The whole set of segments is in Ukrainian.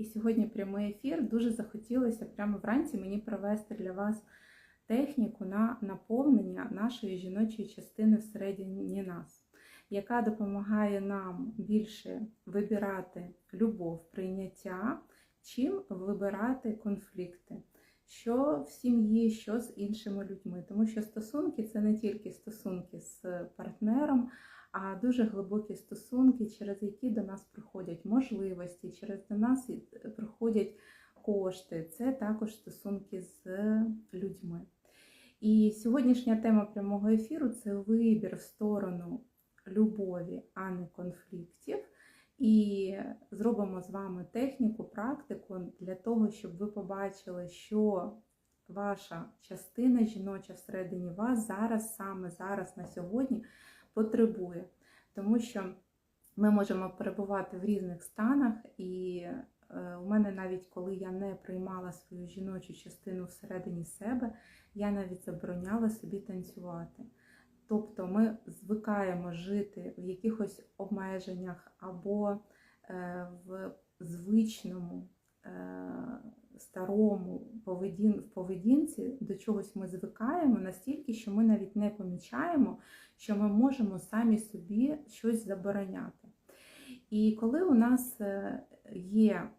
І сьогодні прямий ефір дуже захотілося прямо вранці мені провести для вас техніку на наповнення нашої жіночої частини всередині нас, яка допомагає нам більше вибирати любов, прийняття, чим вибирати конфлікти. Що в сім'ї, що з іншими людьми. Тому що стосунки це не тільки стосунки з партнером, а дуже глибокі стосунки, через які до нас приходять можливості, через до нас приходять кошти. Це також стосунки з людьми. І сьогоднішня тема прямого ефіру це вибір в сторону любові, а не конфліктів. І зробимо з вами техніку, практику для того, щоб ви побачили, що ваша частина жіноча всередині вас зараз, саме зараз, на сьогодні, потребує. Тому що ми можемо перебувати в різних станах, і е, у мене навіть коли я не приймала свою жіночу частину всередині себе, я навіть забороняла собі танцювати. Тобто ми звикаємо жити в якихось обмеженнях або е, в звичному, е, старому поведін, в поведінці до чогось ми звикаємо настільки, що ми навіть не помічаємо, що ми можемо самі собі щось забороняти. І коли у нас е, є,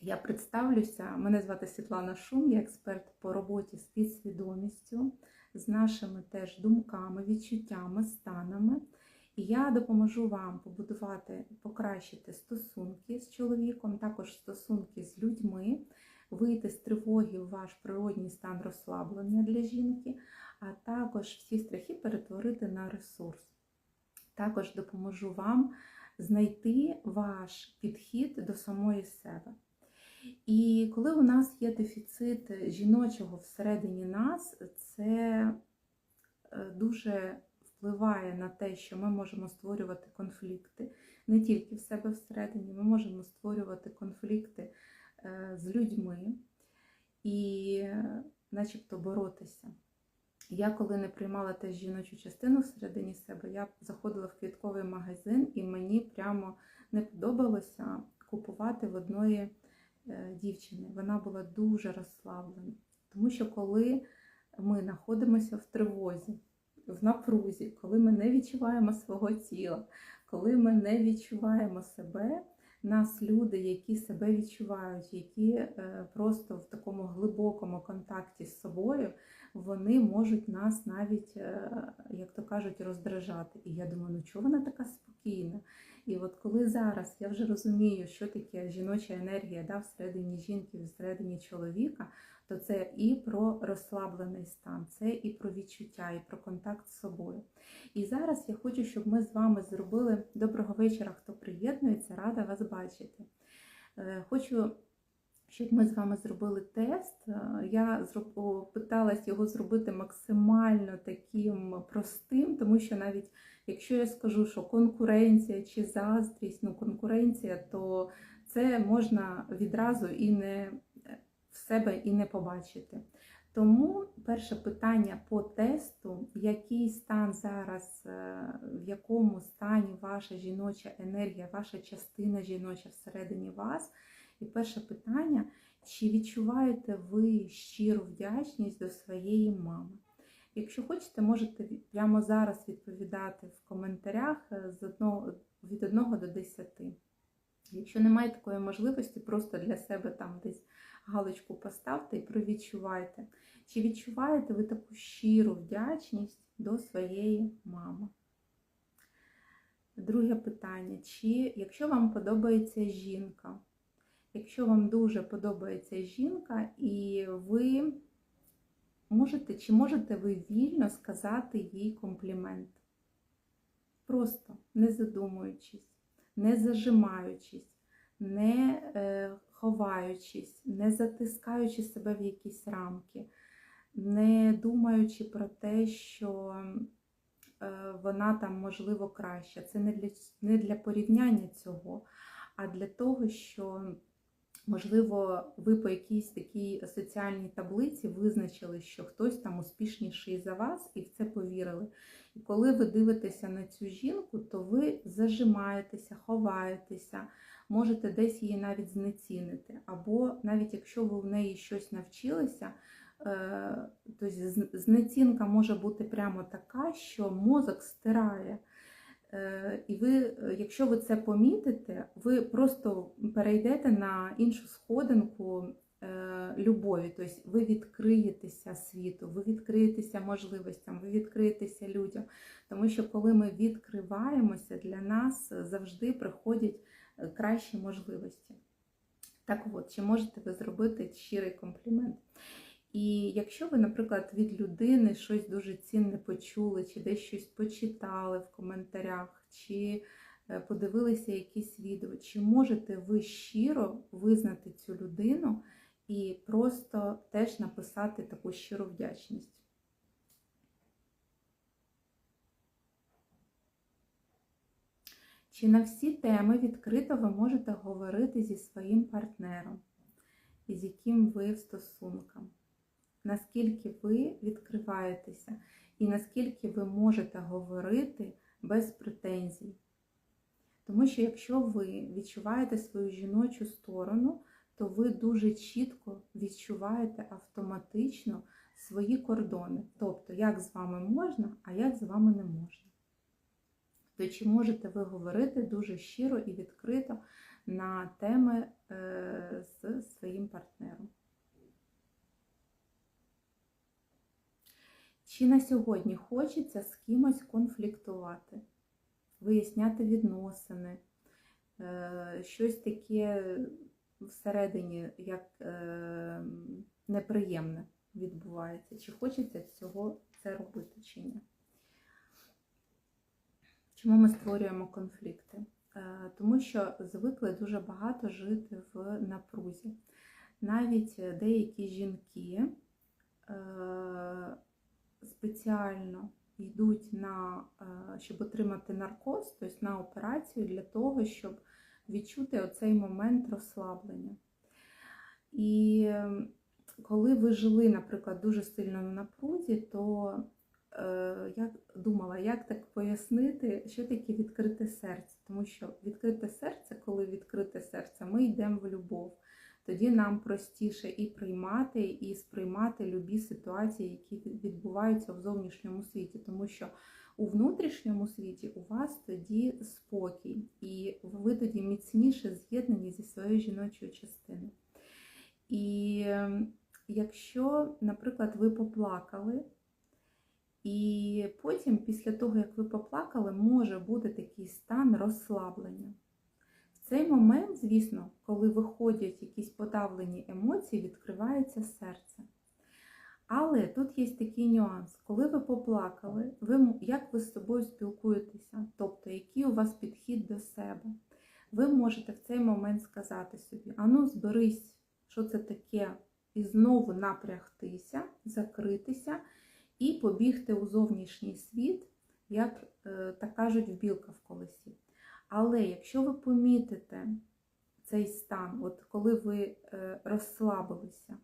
я представлюся, мене звати Світлана Шум, я експерт по роботі з підсвідомістю з нашими теж думками, відчуттями, станами. Я допоможу вам побудувати, покращити стосунки з чоловіком, також стосунки з людьми, вийти з тривоги в ваш природній стан розслаблення для жінки, а також всі страхи перетворити на ресурс. Також допоможу вам знайти ваш підхід до самої себе. І коли у нас є дефіцит жіночого всередині нас, це е, дуже впливає на те, що ми можемо створювати конфлікти не тільки в себе всередині, ми можемо створювати конфлікти е, з людьми і начебто боротися. Я, коли не приймала теж жіночу частину всередині себе, я заходила в квітковий магазин, і мені прямо не подобалося купувати в одної е, дівчини. Вона була дуже розслаблена. Тому що коли ми знаходимося в тривозі, в напрузі, коли ми не відчуваємо свого тіла, коли ми не відчуваємо себе, нас люди, які себе відчувають, які е, просто в такому глибокому контакті з собою, вони можуть нас навіть, е, як то кажуть, роздражати. І я думаю, ну чого вона така спокійна? І от коли зараз я вже розумію, що таке жіноча енергія да, всередині жінки, всередині чоловіка, то це і про розслаблений стан, це і про відчуття, і про контакт з собою. І зараз я хочу, щоб ми з вами зробили доброго вечора, хто приєднується, рада вас бачити. Е, хочу, щоб ми з вами зробили тест. Е, я питалась його зробити максимально таким простим, тому що навіть якщо я скажу, що конкуренція чи заздрість, ну конкуренція, то це можна відразу і не себе і не побачити. Тому перше питання по тесту, який стан зараз, е, в якому стані ваша жіноча енергія, ваша частина жіноча всередині вас. І перше питання, чи відчуваєте ви щиру вдячність до своєї мами? Якщо хочете, можете прямо зараз відповідати в коментарях е, з одного, від 1 до 10. Якщо немає такої можливості, просто для себе там десь галочку поставте і провідчувайте. Чи відчуваєте ви таку щиру вдячність до своєї мами? Друге питання: чи якщо вам подобається жінка, якщо вам дуже подобається жінка, і ви можете, чи можете ви вільно сказати їй комплімент? Просто не задумуючись, не зажимаючись, не е, ховаючись, не затискаючи себе в якісь рамки, не думаючи про те, що е, вона там можливо краща. Це не для, не для порівняння цього, а для того, що. Можливо, ви по якійсь такій соціальній таблиці визначили, що хтось там успішніший за вас, і в це повірили. І коли ви дивитеся на цю жінку, то ви зажимаєтеся, ховаєтеся, можете десь її навіть знецінити. Або навіть якщо ви в неї щось навчилися, е, то знецінка може бути прямо така, що мозок стирає. Е, І ви, якщо ви це помітите, ви просто перейдете на іншу сходинку е, любові. Тобто ви відкриєтеся світу, ви відкриєтеся можливостям, ви відкриєтеся людям. Тому що коли ми відкриваємося, для нас завжди приходять кращі можливості. Так от, чи можете ви зробити щирий комплімент? І якщо ви, наприклад, від людини щось дуже цінне почули, чи десь щось почитали в коментарях, чи е, подивилися якісь відео, чи можете ви щиро визнати цю людину і просто теж написати таку щиру вдячність? Чи на всі теми відкрито ви можете говорити зі своїм партнером, з яким ви в стосунках? Наскільки ви відкриваєтеся і наскільки ви можете говорити без претензій? Тому що якщо ви відчуваєте свою жіночу сторону, то ви дуже чітко відчуваєте автоматично свої кордони. Тобто, як з вами можна, а як з вами не можна. То чи можете ви говорити дуже щиро і відкрито на теми е, з своїм партнером? Чи на сьогодні хочеться з кимось конфліктувати, виясняти відносини, е, щось таке всередині, як е, неприємне відбувається? Чи хочеться цього це робити, чи ні? Чому ми створюємо конфлікти? Е, Тому що звикли дуже багато жити в напрузі. Навіть деякі жінки е, спеціально йдуть на, е, щоб отримати наркоз, тобто на операцію для того, щоб відчути оцей момент розслаблення. І ем, коли ви жили, наприклад, дуже сильно на напрузі, то я думала, як так пояснити, що таке відкрите серце. Тому що відкрите серце, коли відкрите серце, ми йдемо в любов. Тоді нам простіше і приймати, і сприймати любі ситуації, які відбуваються в зовнішньому світі, тому що у внутрішньому світі у вас тоді спокій, і ви тоді міцніше з'єднані зі своєю жіночою частиною. І ем, якщо, наприклад, ви поплакали, і потім, після того, як ви поплакали, може бути такий стан розслаблення. В цей момент, звісно, коли виходять якісь подавлені емоції, відкривається серце. Але тут є такий нюанс. Коли ви поплакали, ви, як ви з собою спілкуєтеся, тобто який у вас підхід до себе, ви можете в цей момент сказати собі: ану, зберись, що це таке, і знову напрягтися, закритися і побігти у зовнішній світ, як е, так кажуть, в білка в колесі. Але якщо ви помітите цей стан, от коли ви е, розслабилися,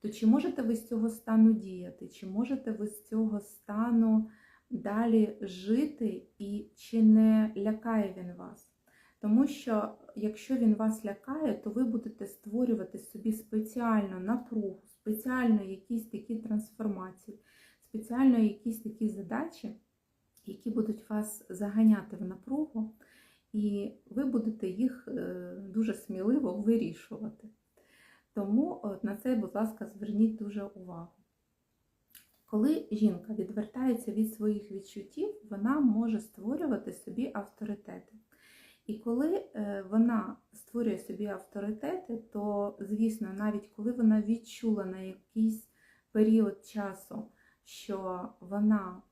то чи можете ви з цього стану діяти, чи можете ви з цього стану далі жити, і чи не лякає він вас? Тому що якщо він вас лякає, то ви будете створювати собі спеціальну напругу, спеціально якісь такі трансформації, спеціально якісь такі задачі, які будуть вас заганяти в напругу, і ви будете їх е, дуже сміливо вирішувати. Тому от на це, будь ласка, зверніть дуже увагу. Коли жінка відвертається від своїх відчуттів, вона може створювати собі авторитети. І коли е, вона створює собі авторитети, то, звісно, навіть коли вона відчула на якийсь період часу, що вона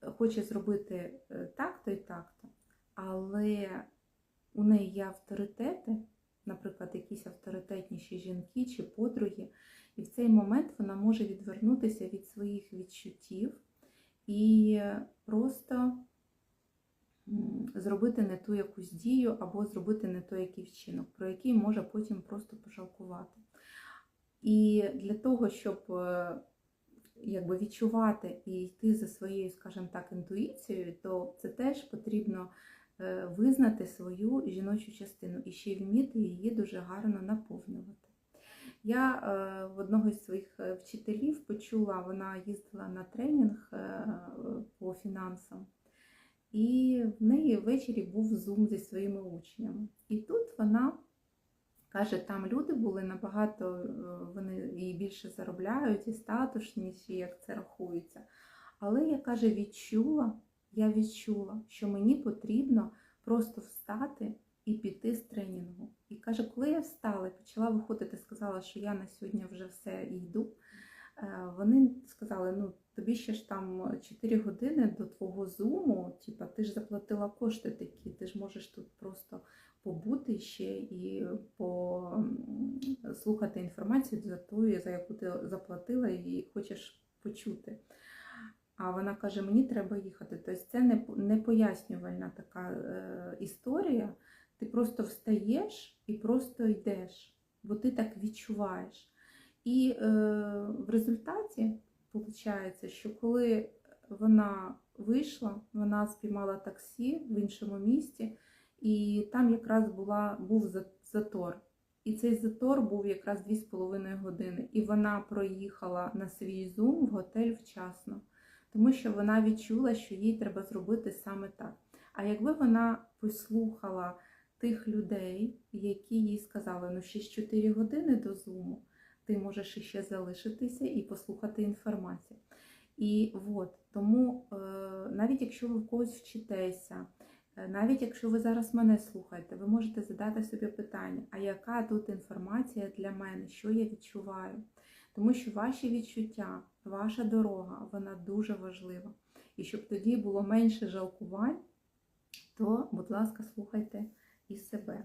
хоче зробити е, так-то і так-то, але у неї є авторитети, наприклад, якісь авторитетніші жінки чи подруги, і в цей момент вона може відвернутися від своїх відчуттів і просто зробити не ту якусь дію або зробити не той який вчинок, про який може потім просто пожалкувати. І для того, щоб е, якби відчувати і йти за своєю, скажімо так, інтуїцією, то це теж потрібно е, визнати свою жіночу частину і ще вміти її дуже гарно наповнювати. Я е, в одного з своїх е, вчителів почула, вона їздила на тренінг по фінансам, і в неї ввечері був зум зі своїми учнями. І тут вона каже, там люди були набагато, е, вони і більше заробляють, і статушніші, як це рахується. Але я каже, відчула, я відчула, що мені потрібно просто встати і піти з тренінгу. І каже, коли я встала, почала виходити, сказала, що я на сьогодні вже все йду. е, Вони сказали: ну тобі ще ж там 4 години до твого зуму, типа ти ж заплатила кошти такі, ти ж можеш тут просто побути ще і послухати інформацію за тою, за яку ти заплатила і хочеш почути. А вона каже: мені треба їхати. Тобто це не, не пояснювальна така е, історія. Ти просто встаєш і просто йдеш, бо ти так відчуваєш. І е, в результаті виходить, що коли вона вийшла, вона спіймала таксі в іншому місті, і там якраз була, був затор. І цей затор був якраз 2,5 години. І вона проїхала на свій зум в готель вчасно, тому що вона відчула, що їй треба зробити саме так. А якби вона послухала тих людей, які їй сказали, ну ще 4 години до зуму, ти можеш іще залишитися і послухати інформацію. І от тому, е, навіть якщо ви в когось вчитеся, навіть якщо ви зараз мене слухаєте, ви можете задати собі питання, а яка тут інформація для мене, що я відчуваю? Тому що ваші відчуття, ваша дорога, вона дуже важлива. І щоб тоді було менше жалкувань, то, будь ласка, слухайте і себе.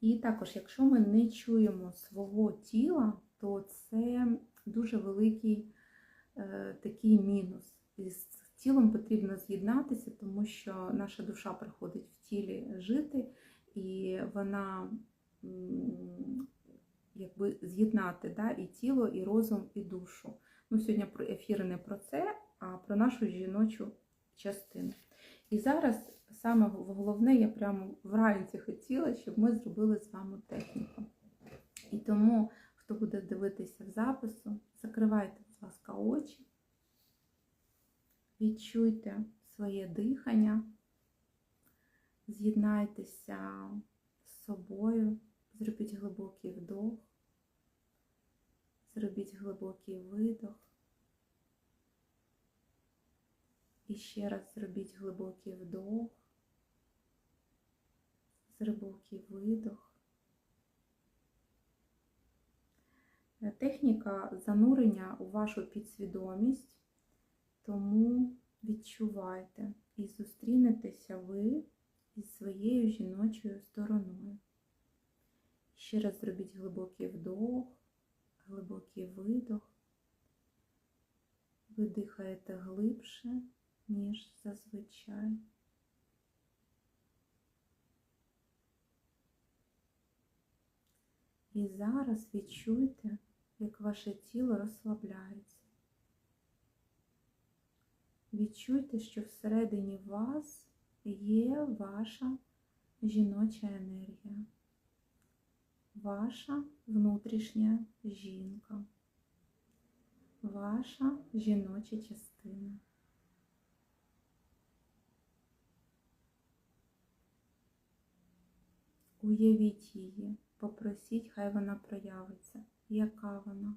І також, якщо ми не чуємо свого тіла, то це дуже великий е, такий мінус. І з тілом потрібно з'єднатися, тому що наша душа приходить в тілі жити, і вона якби з'єднати да, і тіло, і розум, і душу. Ну, сьогодні ефір не про це, а про нашу жіночу частину. І зараз саме головне, я прямо вранці хотіла, щоб ми зробили з вами техніку. І тому, хто буде дивитися в запису, закривайте, будь ласка, очі, відчуйте своє дихання, з'єднайтеся з собою, зробіть глибокий вдох, зробіть глибокий видох. І ще раз зробіть глибокий вдох, глибокий видох. Техніка занурення у вашу підсвідомість, тому відчувайте і зустрінетеся ви із своєю жіночою стороною. Ще раз зробіть глибокий вдох, глибокий видох. Ви дихаєте глибше, ніж зазвичай. І зараз відчуйте, як ваше тіло розслабляється. Відчуйте, що всередині вас є ваша жіноча енергія, ваша внутрішня жінка, ваша жіноча частина. Уявіть її, попросіть, хай вона проявиться, яка вона.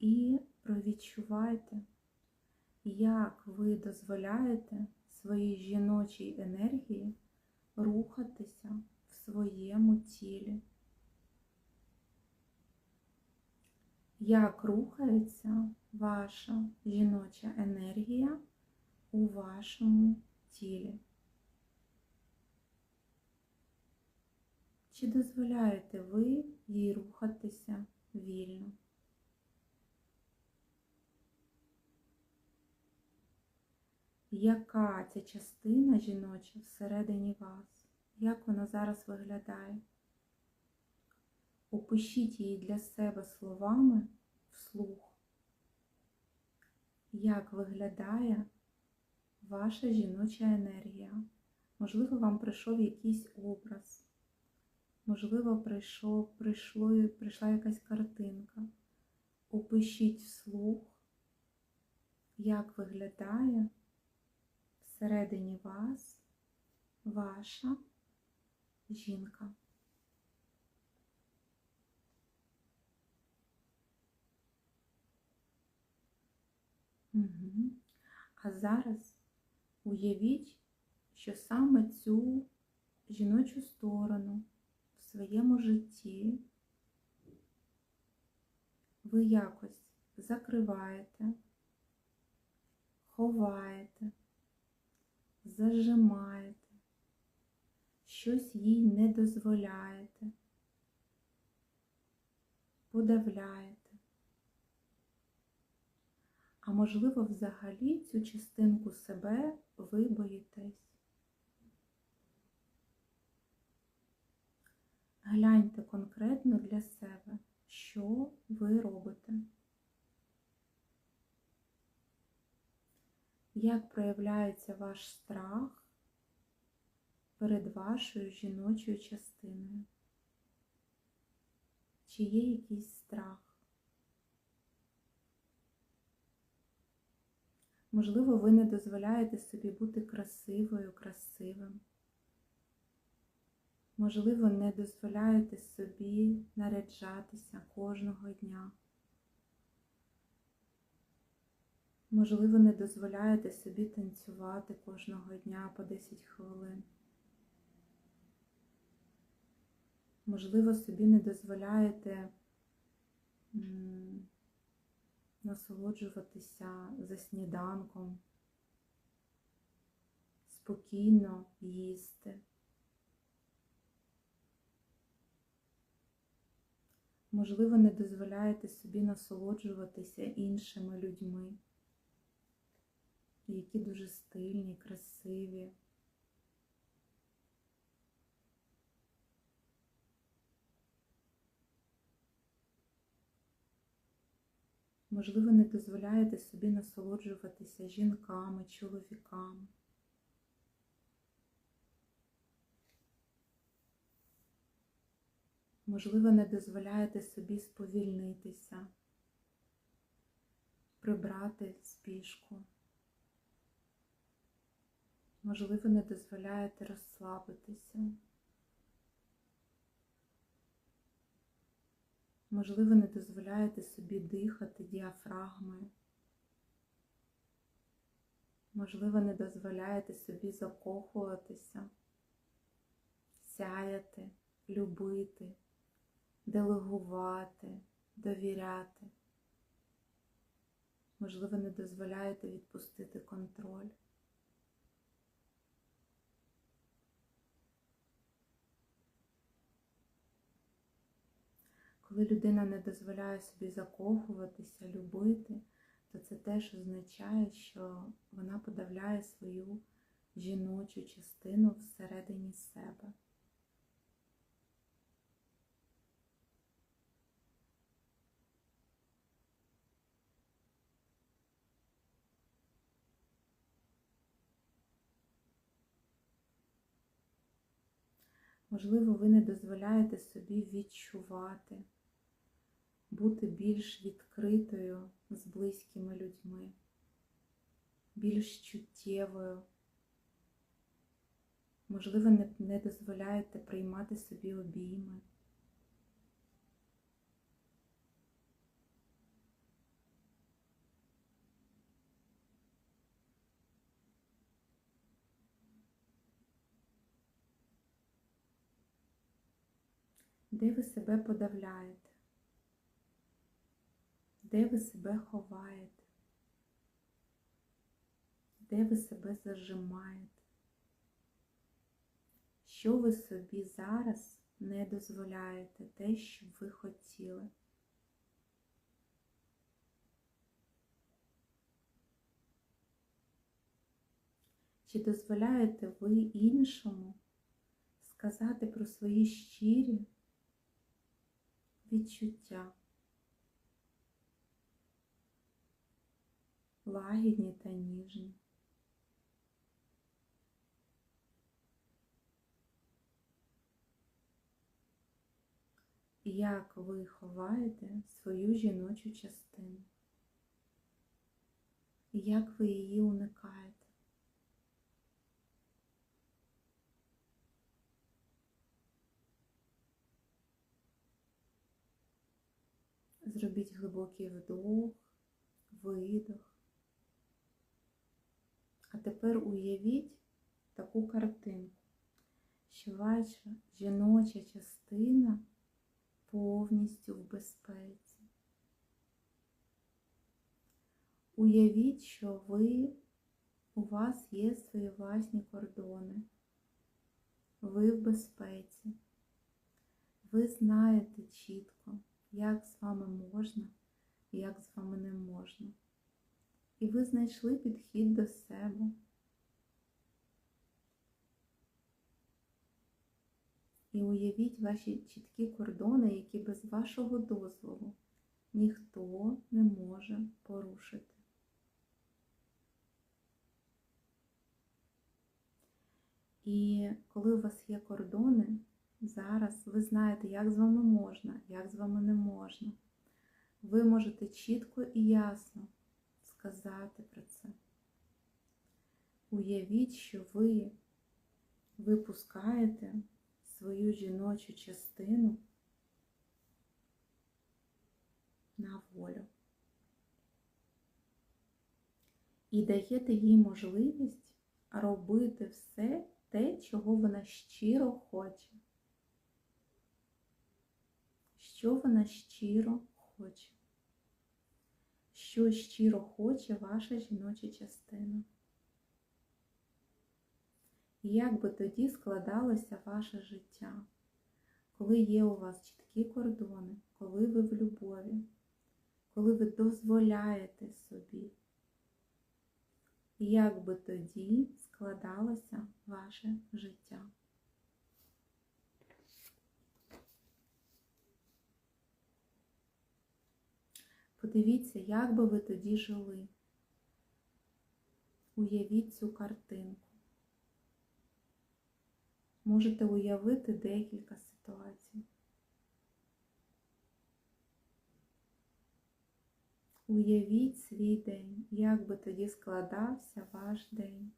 І провідчувайте, як ви дозволяєте своїй жіночій енергії рухатися в своєму тілі. Як рухається ваша жіноча енергія у вашому тілі? Чи дозволяєте ви їй рухатися вільно? Яка ця частина жіноча всередині вас? Як вона зараз виглядає? Опишіть її для себе словами вслух. Як виглядає ваша жіноча енергія. Можливо, вам прийшов якийсь образ. Можливо, прийшов, прийшло, прийшла якась картинка. Опишіть вслух, як виглядає всередині вас ваша жінка. Угу. А зараз уявіть, що саме цю жіночу сторону в своєму житті ви якось закриваєте, ховаєте, зажимаєте, щось їй не дозволяєте, подавляєте. А можливо, взагалі цю частинку себе ви боїтесь. Гляньте конкретно для себе, що ви робите. Як проявляється ваш страх перед вашою жіночою частиною? Чи є якийсь страх? Можливо, ви не дозволяєте собі бути красивою, красивим. Можливо, не дозволяєте собі наряджатися кожного дня. Можливо, не дозволяєте собі танцювати кожного дня по 10 хвилин. Можливо, собі не дозволяєте насолоджуватися за сніданком, спокійно їсти. Можливо, не дозволяєте собі насолоджуватися іншими людьми, які дуже стильні, красиві. Можливо, не дозволяєте собі насолоджуватися жінками, чоловіками. Можливо, не дозволяєте собі сповільнитися, прибрати спішку. Можливо, не дозволяєте розслабитися. Можливо, не дозволяєте собі дихати діафрагмою. Можливо, не дозволяєте собі закохуватися, сяяти, любити, делегувати, довіряти. Можливо, не дозволяєте відпустити контроль. Коли людина не дозволяє собі закохуватися, любити, то це теж означає, що вона подавляє свою жіночу частину всередині себе. Можливо, ви не дозволяєте собі відчувати бути більш відкритою з близькими людьми, більш чуттєвою. Можливо, не, не дозволяєте приймати собі обійми. Де ви себе подавляєте? Де ви себе ховаєте, де ви себе зажимаєте, що ви собі зараз не дозволяєте те, що ви хотіли. Чи дозволяєте ви іншому сказати про свої щирі відчуття? лагідні та ніжні. Як ви ховаєте свою жіночу частину? Як ви її уникаєте? Зробіть глибокий вдох, видох. А тепер уявіть таку картинку, що ваша жіноча частина повністю в безпеці. Уявіть, що ви, у вас є свої власні кордони. Ви в безпеці. Ви знаєте чітко, як з вами можна, як з вами не можна. І ви знайшли підхід до себе. І уявіть ваші чіткі кордони, які без вашого дозволу ніхто не може порушити. І коли у вас є кордони, зараз ви знаєте, як з вами можна, як з вами не можна. Ви можете чітко і ясно сказати про це. Уявіть, що ви випускаєте свою жіночу частину на волю. І даєте їй можливість робити все те, чого вона щиро хоче. Що вона щиро хоче. Що щиро хоче ваша жіноча частина. І як би тоді складалося ваше життя, коли є у вас чіткі кордони, коли ви в любові, коли ви дозволяєте собі, як би тоді складалося ваше життя. Подивіться, як би ви тоді жили. Уявіть цю картинку. Можете уявити декілька ситуацій. Уявіть свій день, як би тоді складався ваш день.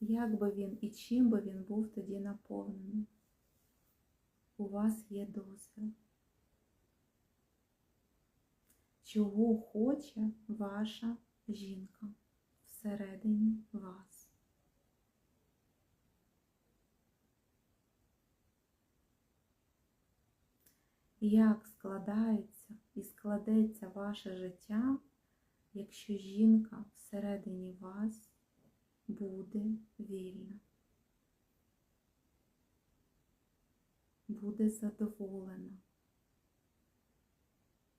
Як би він і чим би він був тоді наповнений. У вас є дозвіл. Чого хоче ваша жінка всередині вас? Як складається і складеться ваше життя, якщо жінка всередині вас буде вільна, буде задоволена,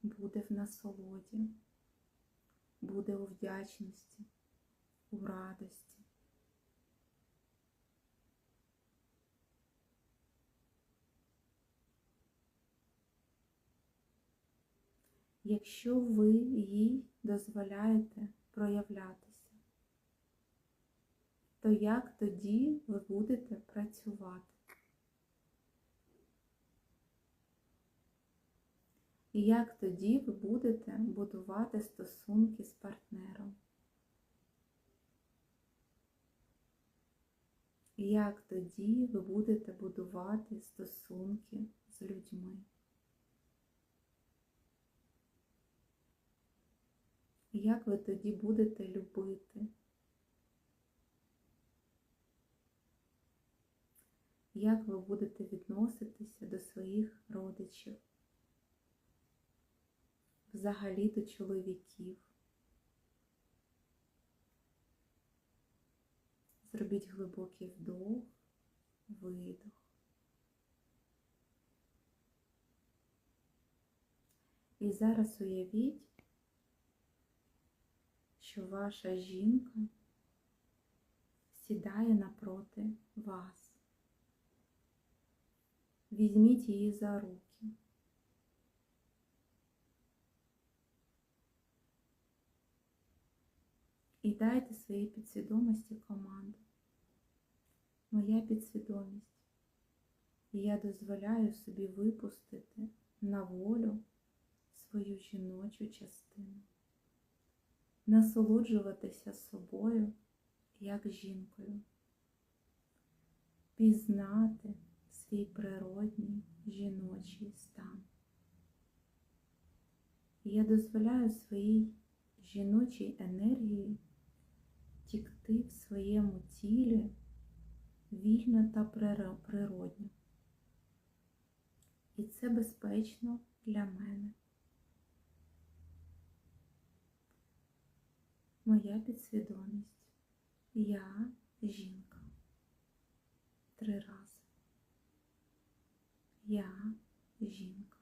буде в насолоді, буде у вдячності, у радості. Якщо ви їй дозволяєте проявлятися, то як тоді ви будете працювати? І як тоді ви будете будувати стосунки з партнером? І як тоді ви будете будувати стосунки з людьми? І як ви тоді будете любити? Як ви будете відноситися до своїх родичів, взагалі до чоловіків? Зробіть глибокий вдох, видох. І зараз уявіть, що ваша жінка сідає напроти вас. Візьміть її за руки. І дайте своїй підсвідомості команду. Моя підсвідомість. І я дозволяю собі випустити на волю свою жіночу частину, насолоджуватися собою як жінкою, пізнати свій природній жіночий стан. І я дозволяю своїй жіночій енергії тікти в своєму тілі вільно та приро- природньо. І це безпечно для мене. Моя підсвідомість. Я жінка. Три рази. Я жінка.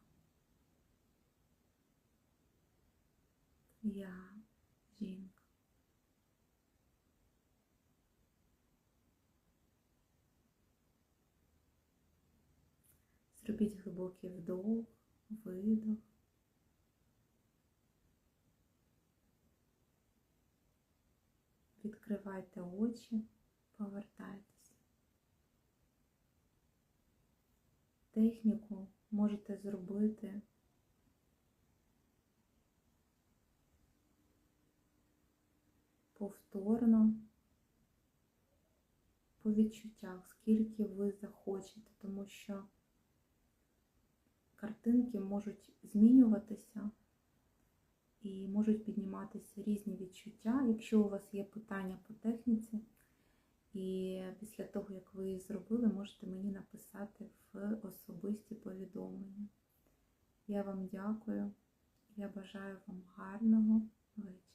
Я жінка. Зробіть глибокий вдох, видох. Відкривайте очі, повертайтеся. Техніку можете зробити повторно по відчуттях, скільки ви захочете, тому що картинки можуть змінюватися і можуть підніматися різні відчуття. Якщо у вас є питання по техніці, і після того, як ви її зробили, можете мені написати в особисті повідомлення. Я вам дякую. Я бажаю вам гарного вечора.